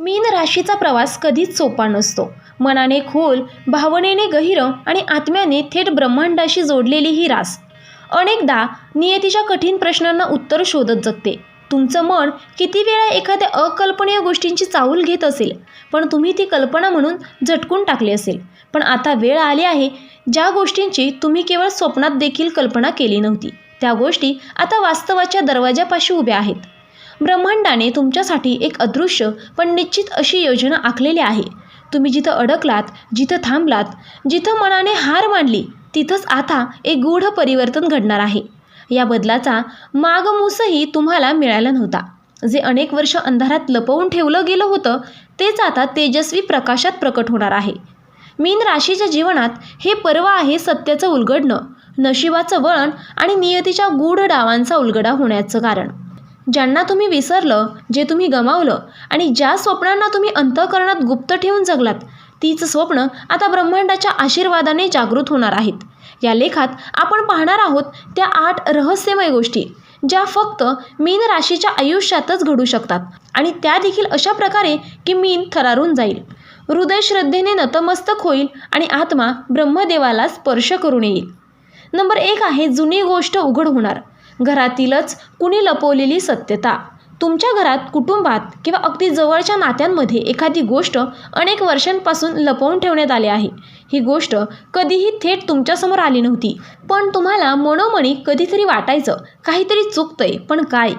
मीन राशीचा प्रवास कधीच सोपा नसतो. मनाने खोल भावनेने गहिर आणि आत्म्याने थेट ब्रह्मांडाशी जोडलेली ही रास. अनेकदा नियतीच्या कठीण प्रश्नांना उत्तर शोधत जगते. तुमचं मन किती वेळा एखाद्या अकल्पनीय गोष्टींची चाहूल घेत असेल पण तुम्ही ती कल्पना म्हणून झटकून टाकली असेल. पण आता वेळ आली आहे ज्या गोष्टींची तुम्ही केवळ स्वप्नात देखील कल्पना केली नव्हती. त्या गोष्टी आता वास्तवाच्या दरवाजापाशी उभ्या आहेत. ब्रह्मांडाने तुमच्यासाठी एक अदृश्य पण निश्चित अशी योजना आखलेली आहे. तुम्ही जिथं अडकलात जिथं थांबलात जिथं मनाने हार मांडली तिथंच आता एक गूढ परिवर्तन घडणार आहे. या बदलाचा मागमूसही तुम्हाला मिळाला नव्हता. जे अनेक वर्ष अंधारात लपवून ठेवलं गेलं होतं तेच आता तेजस्वी प्रकाशात प्रकट होणार आहे. मीन राशीच्या जीवनात हे पर्व आहे सत्याचं उलगडणं नशिबाचं वळण आणि नियतीच्या गूढ डावांचा उलगडा होण्याचं कारण. ज्यांना तुम्ही विसरलं जे तुम्ही गमावलं आणि ज्या स्वप्नांना तुम्ही अंतःकरणात गुप्त ठेवून जगलात तीच स्वप्न आता ब्रह्मांडाच्या आशीर्वादाने जागृत होणार आहेत. या लेखात आपण पाहणार आहोत त्या आठ रहस्यमय गोष्टी ज्या फक्त मीन राशीच्या आयुष्यातच घडू शकतात आणि त्या देखील अशा प्रकारे की मीन थरारून जाईल. हृदय श्रद्धेने नतमस्तक होईल आणि आत्मा ब्रह्मदेवाला स्पर्श करून येईल. नंबर एक आहे जुनी गोष्ट उघड होणार. घरातीलच कुणी लपवलेली सत्यता. तुमच्या घरात कुटुंबात किंवा अगदी जवळच्या नात्यांमध्ये एखादी गोष्ट अनेक वर्षांपासून लपवून ठेवण्यात आली आहे. ही गोष्ट कधीही थेट तुमच्यासमोर आली नव्हती पण तुम्हाला मनोमणी कधीतरी वाटायचं काहीतरी चुकतंय पण काय?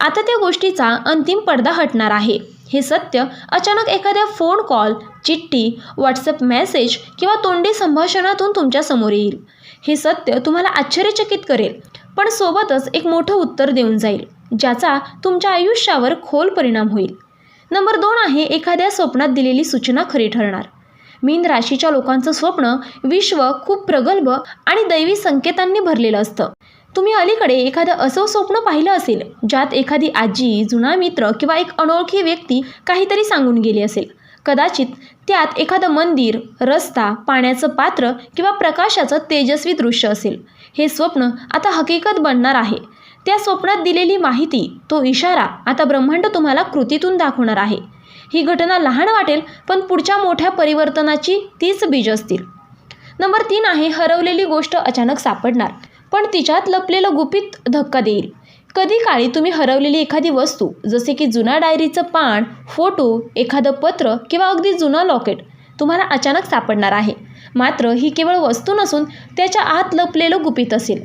आता त्या गोष्टीचा अंतिम पडदा हटणार आहे. हे सत्य अचानक एखाद्या फोन कॉल चिठ्ठी व्हॉट्सअप मेसेज किंवा तोंडी संभाषणातून तुमच्यासमोर येईल. हे सत्य तुम्हाला आश्चर्यचकित करेल. पण सोबतच एक मोठं उत्तर देऊन जाईल ज्याचा तुमच्या आयुष्यावर खोल परिणाम होईल. नंबर दोन आहे एखाद्या स्वप्नात दिलेली सूचना खरी ठरणार. मीन राशीच्या लोकांचं स्वप्न विश्व खूप प्रगल्भ आणि दैवी संकेतांनी भरलेलं असतं. तुम्ही अलीकडे एखादं असं स्वप्न पाहिलं असेल ज्यात एखादी आजी जुना मित्र किंवा एक अनोळखी व्यक्ती काहीतरी सांगून गेली असेल. कदाचित त्यात एखादं मंदिर रस्ता पाण्याचं पात्र किंवा प्रकाशाचं तेजस्वी दृश्य असेल. हे स्वप्न आता हकीकत बनणार आहे. त्या स्वप्नात दिलेली माहिती तो इशारा आता ब्रह्मांड तुम्हाला कृतीतून दाखवणार आहे. ही घटना लहान वाटेल पण पुढच्या मोठ्या परिवर्तनाची तीच बीज असतील. नंबर तीन आहे हरवलेली गोष्ट अचानक सापडणार पण तिच्यात लपलेलं गुपित धक्का देईल. कधी काळी तुम्ही हरवलेली एखादी वस्तू जसे की जुना डायरीचं पान फोटो एखादं पत्र किंवा अगदी जुना लॉकेट तुम्हाला अचानक सापडणार आहे. मात्र ही केवळ वस्तू नसून त्याच्या आत लपलेलं गुपित असेल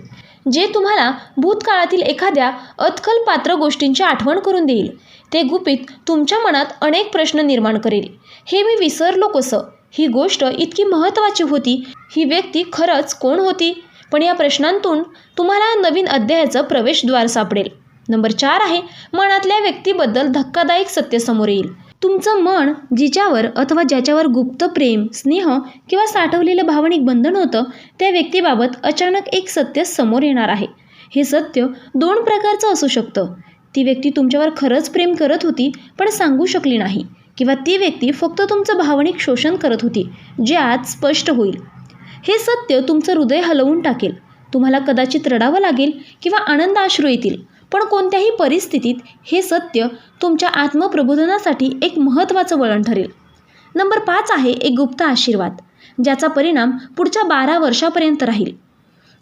जे तुम्हाला भूतकाळातील एखाद्या अतकल पात्र गोष्टींची आठवण करून देईल. ते गुपित तुमच्या मनात अनेक प्रश्न निर्माण करेल. हे मी विसरलो कसं? ही गोष्ट इतकी महत्त्वाची होती. ही व्यक्ती खरंच कोण होती? पण या प्रश्नांतून तुम्हाला नवीन अध्यायाचं प्रवेशद्वार सापडेल. नंबर चार आहे मनातल्या व्यक्तीबद्दल धक्कादायक सत्य समोर येईल. तुमचं मन जिच्यावर अथवा ज्याच्यावर गुप्त प्रेम स्नेह किंवा साठवलेलं भावनिक बंधन होतं त्या व्यक्तीबाबत अचानक एक सत्य समोर येणार आहे. हे सत्य दोन प्रकारचं असू शकतं. ती व्यक्ती तुमच्यावर खरंच प्रेम करत होती पण सांगू शकली नाही. किंवा ती व्यक्ती फक्त तुमचं भावनिक शोषण करत होती जे आज स्पष्ट होईल. हे सत्य तुमचं हृदय हलवून टाकेल. तुम्हाला कदाचित रडावं लागेल किंवा आनंद आश्रू येतील. पण कोणत्याही परिस्थितीत हे सत्य तुमच्या आत्मप्रबोधनासाठी एक महत्त्वाचं वळण ठरेल. नंबर पाच आहे एक गुप्त आशीर्वाद ज्याचा परिणाम पुढच्या बारा वर्षापर्यंत राहील.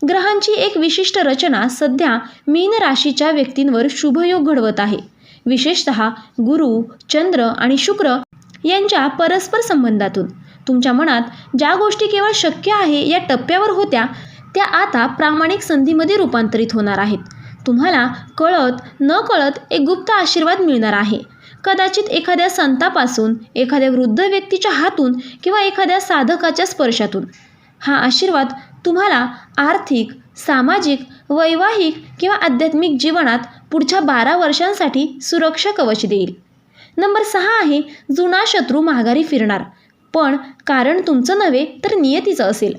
ग्रहांची एक विशिष्ट रचना सध्या मीन राशीच्या व्यक्तींवर शुभयोग घडवत आहे. विशेषत गुरु चंद्र आणि शुक्र यांच्या परस्पर संबंधातून. तुमच्या मनात ज्या गोष्टी केवळ शक्य आहे या टप्प्यावर होत्या त्या आता प्रामाणिक संधीमध्ये रूपांतरित होणार आहेत. तुम्हाला कळत न कळत एक गुप्त आशीर्वाद मिळणार आहे. कदाचित एखाद्या संतापासून एखाद्या वृद्ध व्यक्तीच्या हातून किंवा एखाद्या साधकाच्या स्पर्शातून. हा आशीर्वाद तुम्हाला आर्थिक सामाजिक वैवाहिक किंवा आध्यात्मिक जीवनात पुढच्या बारा वर्षांसाठी सुरक्षा कवच देईल. नंबर सहा आहे जुना शत्रू माघारी फिरणार. पण कारण तुमचं नव्हे तर नियतीचं असेल.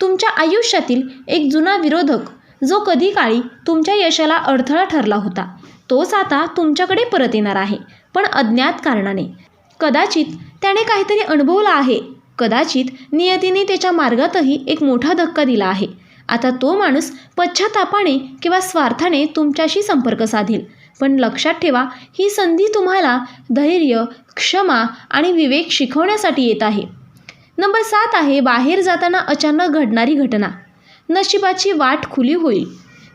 तुमच्या आयुष्यातील एक जुना विरोधक जो कधी काळी तुमच्या यशाला अडथळा ठरला होता तोच आता तुमच्याकडे परत येणार आहे. पण अज्ञात कारणाने. कदाचित त्याने काहीतरी अनुभवला आहे. कदाचित नियतीने त्याच्या मार्गातही एक मोठा धक्का दिला आहे. आता तो माणूस पश्चातापाने किंवा स्वार्थाने तुमच्याशी संपर्क साधेल. पण लक्षात ठेवा ही संधी तुम्हाला धैर्य क्षमा आणि विवेक शिकवण्यासाठी येत आहे. नंबर सात आहे बाहेर जाताना अचानक घडणारी घटना. नशिबाची वाट खुली होईल.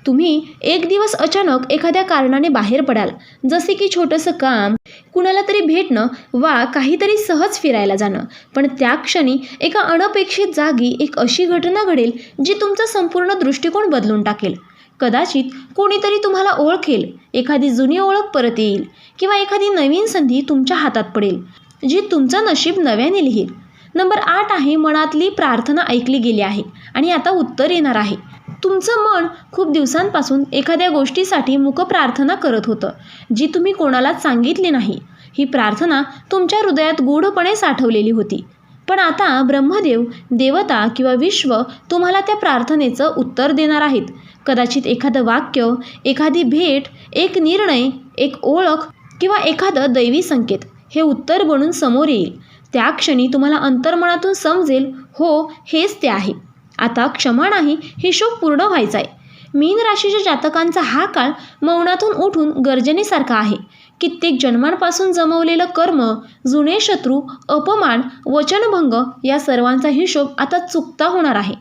तुम्ही एक दिवस अचानक एखाद्या कारणाने बाहेर पडाल. जसे की छोटंसं काम कुणाला तरी भेटणं वा काहीतरी सहज फिरायला जाणं. पण त्या क्षणी एका अनपेक्षित जागी एक अशी घटना घडेल जी तुमचा संपूर्ण दृष्टिकोन बदलून टाकेल. कदाचित कोणीतरी तुम्हाला ओळखेल. एखादी जुनी ओळख परत येईल. किंवा एखादी नवीन संधी तुमच्या हातात पडेल जी तुमचं नशीब नव्याने लिहील. नंबर आठ आहे मनातली प्रार्थना ऐकली गेली आहे. आणि आता उत्तर येणार आहे. तुमचं मन खूप दिवसांपासून एखाद्या गोष्टीसाठी मुखप्रार्थना करत होतं जी तुम्ही कोणालाच सांगितली नाही. ही प्रार्थना तुमच्या हृदयात गूढपणे साठवलेली होती. पण आता ब्रह्मदेव देवता किंवा विश्व तुम्हाला त्या प्रार्थनेचं उत्तर देणार आहेत. कदाचित एखादं वाक्य एखादी भेट एक निर्णय एक ओळख किंवा एखादं दैवी संकेत हे उत्तर बनून समोर येईल. त्या क्षणी तुम्हाला अंतर्मनातून समजेल हो हेच ते आहे. आता क्षमा नाही हिशोब पूर्ण व्हायचा आहे. मीन राशीच्या जातकांचा हा काळ मौनातून उठून गर्जनेसारखा आहे. कित्येक जन्मांपासून जमवलेलं कर्म जुने शत्रू अपमान वचनभंग या सर्वांचा हिशोब आता चुकता होणार आहे.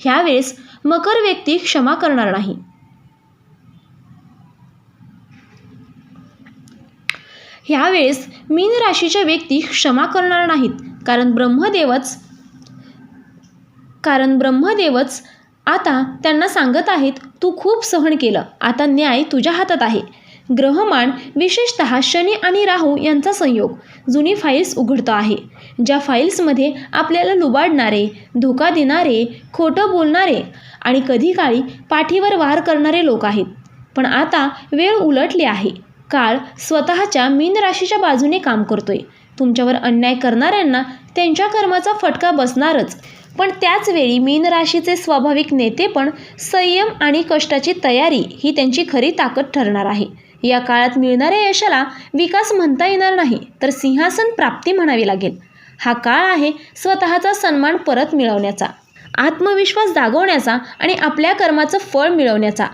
ह्यावेळेस मकर व्यक्ती क्षमा करणार नाही. ह्यावेळेस मीन राशीच्या व्यक्ती क्षमा करणार नाहीत. कारण ब्रह्मदेवच कारण ब्रह्मदेवच आता त्यांना सांगत आहेत तू खूप सहन केलं. आता न्याय तुझ्या हातात आहे. ग्रहमान विशेषत शनी आणि राहू यांचा संयोग. जुनी फाईल्स उघडतो आहे. ज्या फाईल्समध्ये आपल्याला लुबाडणारे धोका देणारे खोटं बोलणारे आणि कधी काळी पाठीवर वार करणारे लोक आहेत. पण आता वेळ उलटली आहे. काळ स्वतःच्या मीन राशीच्या बाजूने काम करतोय. तुमच्यावर अन्याय करणाऱ्यांना त्यांच्या कर्माचा फटका बसणारच. पण त्याचवेळी मीन राशीचे स्वाभाविक नेते पण संयम आणि कष्टाची तयारी ही त्यांची खरी ताकद ठरणार आहे. या काळात मिळणाऱ्या यशाला विकास म्हणता येणार नाही तर सिंहासन प्राप्ती म्हणावी लागेल. हा काळ आहे स्वतःचा सन्मान परत मिळवण्याचा. आत्मविश्वास जागवण्याचा आणि आपल्या कर्माचं फळ मिळवण्याचा.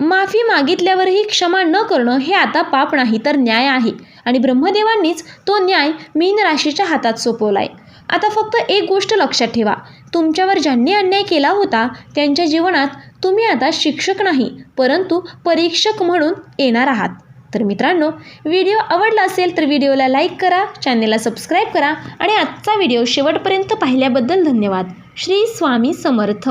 माफी मागितल्यावरही क्षमा न करणं हे आता पाप नाही तर न्याय आहे. आणि ब्रह्मदेवांनीच तो न्याय मीन राशीच्या हातात सोपवला आहे आता फक्त एक गोष्ट लक्षात ठेवा. तुमच्यावर ज्यांनी अन्याय केला होता त्यांच्या जीवनात तुम्ही आता शिक्षक नाही परंतु परीक्षक म्हणून येणार आहात. तर मित्रांनो व्हिडिओ आवडला असेल तर व्हिडिओला लाईक करा चॅनेलला सबस्क्राईब करा आणि आजचा व्हिडिओ शेवटपर्यंत पाहिल्याबद्दल धन्यवाद. श्री स्वामी समर्थ.